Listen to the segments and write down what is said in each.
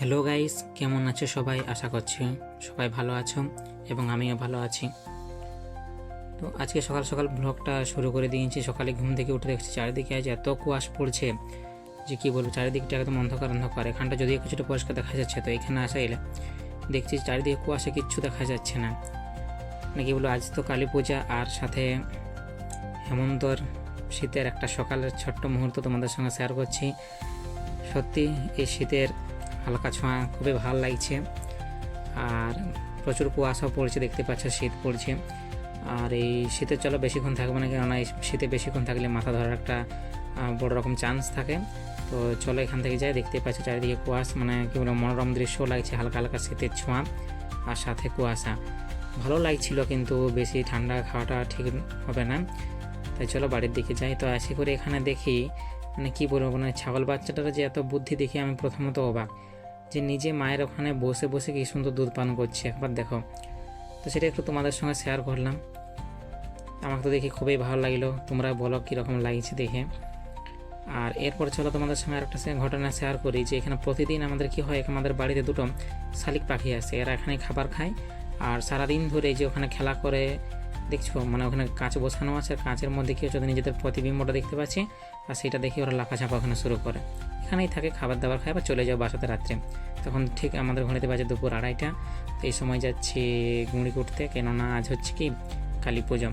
Hello guys কেমন আছো সবাই? আশা করছি সবাই ভালো আছো এবং আমিও ভালো আছি। তো আজকে সকাল সকাল ব্লগটা শুরু করে দিয়েছি। সকালে ঘুম থেকে উঠে দেখছি চারিদিকে আজ এত কুয়াশ পড়ছে যে কী বলব, চারিদিকটা একদম অন্ধকার অন্ধকার। এখানটা যদিও কিছুটা পরিষ্কার দেখা যাচ্ছে, তো এখানে আসা এলে দেখছি চারিদিকে কুয়াশা কিচ্ছু দেখা যাচ্ছে না। মানে কি বলব, আজ তো কালী পূজা আর সাথে হেমন্তর শীতের একটা সকালের ছোট্ট মুহূর্ত তোমাদের সঙ্গে শেয়ার করছি। সত্যি, এই শীতের হালকা ছোঁয়া খুবই ভালো লাগছে। আর প্রচুর কুয়াশা পড়ছে, দেখতে পাচ্ছ, শীত পড়ছে। আর এই শীতের চলো বেশিক্ষণ থাকবে না কেননা, এই শীতে বেশিক্ষণ থাকলে মাথা ধরার একটা বড় রকম চান্স থাকে। তো চলো এখান থেকে যাই, দেখতে পাচ্ছ চারিদিকে কুয়াশ মানে কি বলব, মনোরম দৃশ্য লাগছে, হালকা হালকা শীতের ছোঁয়া আর সাথে কুয়াশা। ভালো লাগছিল কিন্তু বেশি ঠান্ডা খাওয়াটা ঠিক হবে না। তাই চলো বাড়ির দিকে যাই। তো আসি করে এখানে দেখি মানে কি বলব মানে ছাগল বাচ্চাটার যে এত বুদ্ধি দেখি আমি প্রথমত অবাক। যে নিজে মায়ের ওখানে বসে বসে কি সুন্দর দুধ পান করছে। একবার দেখো। তো সেটা একটু তোমাদের সঙ্গে শেয়ার করলাম। আমাকে তো দেখে খুবই ভালো লাগল। তোমরা বলো কীরকম লাগছে দেখে। আর এরপর চলো তোমাদের সঙ্গে আরেকটা ঘটনা শেয়ার করি যে এখানে প্রতিদিন আমাদের কি হয়, আমাদের বাড়িতে দুটো শালিক পাখি আসে। এরা এখানে খাবার খায়। আর সারাদিন ধরে যে ওখানে খেলা করে, দেখছ? মানে ওখানে কাঁচ বসানো আছে। আর কাঁচের মধ্যে কি হচ্ছে নিজেদের প্রতিবিম্বটা দেখতে পাচ্ছি। আর সেটা দেখে ওরা লাফাঝাপা ওখানে শুরু করে। এখানেই থাকে খাবার দাবার খায় বা চলে যাও বাসাতে রাত্রে। তখন ঠিক আমাদের ঘড়িতে বাজে দুপুর আড়াইটা। তো এই সময় যাচ্ছি গুঁড়ি করতে, কেননা আজ হচ্ছে কি কালী পুজো।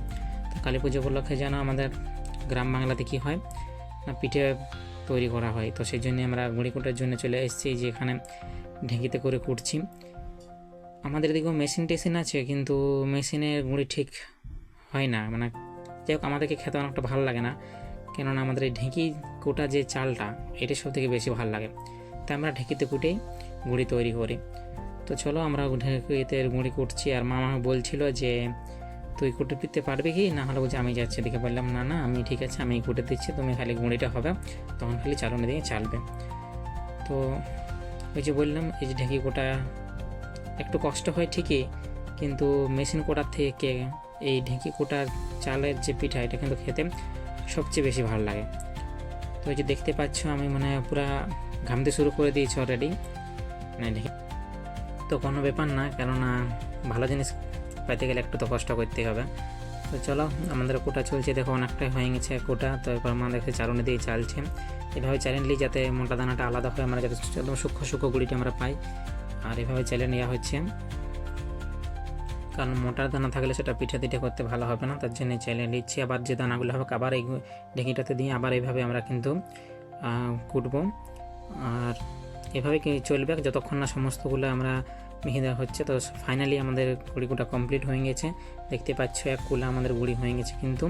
তো কালী পুজো উপলক্ষে যেন আমাদের গ্রাম বাংলাতে কি হয় না, পিঠে তৈরি করা হয়। তো সেই জন্য আমরা গুঁড়ি কুটার জন্য চলে এসেছি, যে এখানে ঢেঁকিতে করে কুটছি। আমাদের দিকেও মেশিন টেশিন আছে, কিন্তু মেশিনের গুঁড়ি ঠিক হয় না। মানে যাই হোক, আমাদেরকে খেতে অনেকটা ভালো লাগে না। কেননা আমাদের এই ঢেঁকি কোটা যে চালটা, এটা সব থেকে বেশি ভালো লাগে। তাই আমরা ঢেঁকিতে কুটেই গুঁড়ি তৈরি করি। তো চলো আমরা ঢেঁকিতে গুঁড়ি কুটছি, আর মামা বলছিল যে, তুই কুটে পিতে পারবি কি? না হলে বলছে, আমি যাচ্ছি। দেখে বললাম, না না, আমি ঠিক আছে, আমি কুটে দিচ্ছি, তুমি খালি গুঁড়িটা হবে। তখন খালি চালনে দিয়ে চালবে। তো ওই যে বললাম, এই যে ঢেঁকি কোটা, একটু কষ্ট হয় ঠিকই, কিন্তু মেশিন কোটার থেকে এই ঢেঁকি কোটার চালের যে পিঠা, এটা কিন্তু খেতে সবচেয়ে বেশি ভালো লাগে। তো এই যে দেখতে পাচ্ছ, আমি মানে পুরা ঘামতে শুরু করে দিয়েছি অলরেডি মানে তো কোনো ব্যাপার না, কেননা ভালো জিনিস পাইতে গেলে একটু তো কষ্ট করতে হবে। তো চলো, আমাদের কোটা চলছে, দেখো অনেকটাই হয়ে গেছে কোটা। তো এরপর আমাদের চালনি দিয়ে চালছে। এভাবে চালিয়ে নিলে যাতে মোটা দানাটা আলাদা হয়, আমরা যাতে একদম সূক্ষ্ম সূক্ষ্ম গুড়িটা আমরা পাই। আর এভাবে চালিয়ে নেওয়া হচ্ছে। কারণ মোটা দানা থাকলে সেটা পিঠে পিঠে করতে ভালো হবে না, তার জন্য চাইলে নিচ্ছি আবার যে দানাগুলো হবে, আবার এই ঢেঁকিটাতে দিয়ে আবার এইভাবে আমরা কিন্তু কুটবো। আর এভাবে কি চলবে? যতক্ষণ না সমস্তগুলো আমরা মিহি দেওয়া হচ্ছে, তো ফাইনালি আমাদের গুঁড়িগুটা কমপ্লিট হয়ে গেছে। দেখতে পাচ্ছ, এক কুলা আমাদের গুঁড়ি হয়ে গেছে কিন্তু।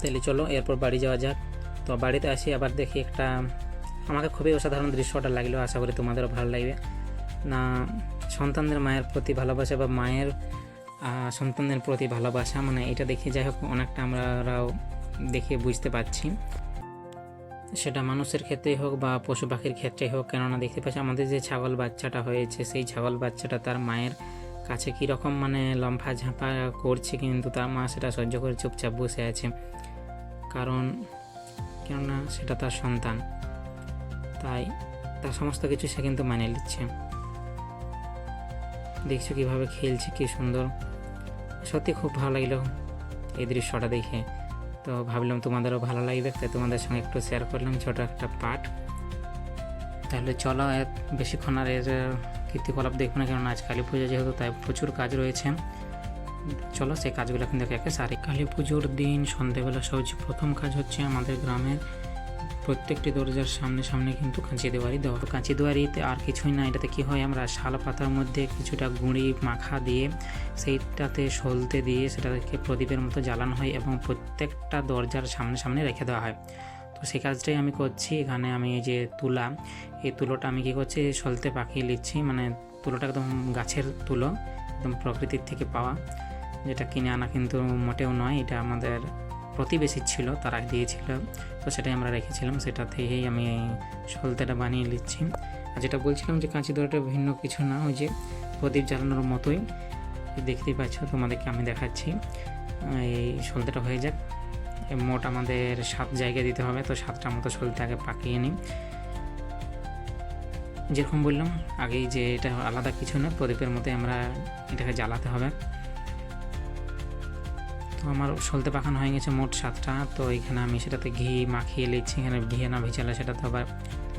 তাহলে চলো, এরপর বাড়ি যাওয়া যাক। তো বাড়িতে আসি, আবার দেখি একটা, আমাকে খুবই অসাধারণ দৃশ্যটা লাগল, আশা করি তোমাদেরও ভালো লাগবে। না, সন্তানদের মায়ের প্রতি ভালোবাসা বা মায়ের সন্তানদের প্রতি ভালোবাসা মানে এটা দেখে যাই হোক অনেকটা আমরাও দেখে বুঝতে পারছি। সেটা মানুষের ক্ষেত্রেই হোক বা পশু পাখির ক্ষেত্রেই হোক, কেননা দেখতে পাচ্ছি আমাদের যে ছাগল বাচ্চাটা হয়েছে, সেই ছাগল বাচ্চাটা তার মায়ের কাছে কীরকম মানে লম্ফা ঝাঁপা করছে, কিন্তু তার মা সেটা সহ্য করে চুপচাপ বসে আছে। কারণ, কেননা সেটা তার সন্তান। তাই তার সমস্ত কিছু সে কিন্তু মানে নিচ্ছে। দেখছ কীভাবে খেলছে, কি সুন্দর। সত্যি খুব ভালো লাগল এই দৃশ্যটা দেখে। তো ভাবলাম তোমাদেরও ভালো লাগবে, তাই তোমাদের সঙ্গে একটু শেয়ার করলাম ছোটো একটা পার্ট তাহলে চলো বেশিক্ষণ আর এর কীর্তিকলাপ দেখব না কারণ আজ কালী পুজো যেহেতু, তাই প্রচুর কাজ রয়েছে। চলো সেই কাজগুলো কিন্তু একে একে সারি। কালী পুজোর দিন, সন্ধেবেলা সবচেয়ে প্রথম কাজ হচ্ছে আমাদের গ্রামের প্রত্যেকটি দরজার সামনে সামনে কিন্তু কাঁচি দেওয়ারি দেওয়া। কাঁচি দেওয়ারিতে আর কিছুই না, এটাতে কি হয় আমরা শাল পাতার মধ্যে কিছুটা গুঁড়ি মাখা দিয়ে সেইটাতে সলতে দিয়ে সেটাকে প্রদীপের মতো জ্বালানো হয় এবং প্রত্যেকটা দরজার সামনে সামনে রেখে দেওয়া হয়। তো সেই কাজটাই আমি করছি। এখানে আমি এই যে তুলা, এই তুলোটা আমি কি করছি, সলতে পাকিয়ে নিচ্ছি। মানে তুলোটা একদম গাছের তুলো, একদম প্রকৃতির থেকে পাওয়া। যেটা কিনে আনা কিন্তু মোটেও নয়, এটা আমাদের প্রতিবেশী ছিল, তারা দিয়েছিল। তো সেটাই আমরা রেখেছিলাম, সেটা থেকেই আমি সলতেটা বানিয়ে নিচ্ছি। আর যেটা বলছিলাম যে কাঁচি দড়িটা ভিন্ন কিছু না, ওই যে প্রদীপ জ্বালানোর মতোই। দেখতেই পাচ্ছ, তোমাদেরকে আমি দেখাচ্ছি। এই সলতেটা হয়ে যাক। মোট আমাদের সাত জায়গায় দিতে হবে, তো সাতটা মতো সলতে আগে পাকিয়ে নিই। যেরকম বললাম, আগেই যে এটা আলাদা কিছু না, প্রদীপের মধ্যে আমরা এটাকে জ্বালাতে হবে। আমার সলতে পাখানো হয়ে গেছে মোট সাতটা, তো এখানে আমি সেটাতে ঘি মাখিয়ে নিচ্ছি। এখানে ঘি না ভিজালে সেটা তো আবার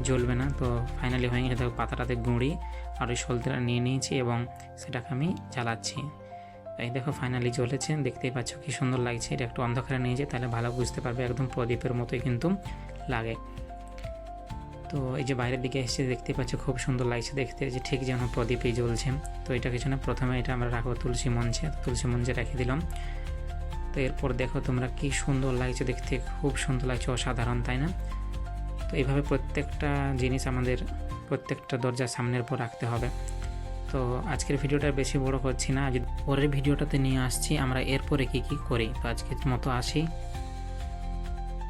জ্বলবে না। তো ফাইনালি হয়ে গেছে পাতাটাতে গুঁড়ি আর ওই সলতেটা নিয়ে নিয়েছি এবং সেটাকে আমি জ্বালাচ্ছি। এই দেখো ফাইনালি জ্বলেছে, দেখতেই পাচ্ছ কি সুন্দর লাগছে। এটা একটু অন্ধকারে নিয়ে যায় তাহলে ভালো বুঝতে পারবে, একদম প্রদীপের মতোই কিন্তু লাগে। তো এই যে বাইরের দিকে এসে দেখতে পাচ্ছ খুব সুন্দর লাগছে দেখতে যে ঠিক যেন প্রদীপই জ্বলছে। তো এটা কিছু না প্রথমে এটা আমরা রাখব তুলসী মঞ্চে তুলসী মঞ্চে রেখে দিলাম। তো এরপর দেখো তোমরা কি সুন্দর লাগছে দেখতে, খুব সুন্দর লাগছে, অসাধারণ, তাই না? তো এইভাবে প্রত্যেকটা জিনিস আমাদের, প্রত্যেকটা দরজার সামনের পর রাখতে হবে। তো আজকের ভিডিওটা বেশি বড় করছি না পরের ভিডিওটাতে নিয়ে আসছি, আমরা এরপরে কি কি করি। তো আজকের মতো আসি।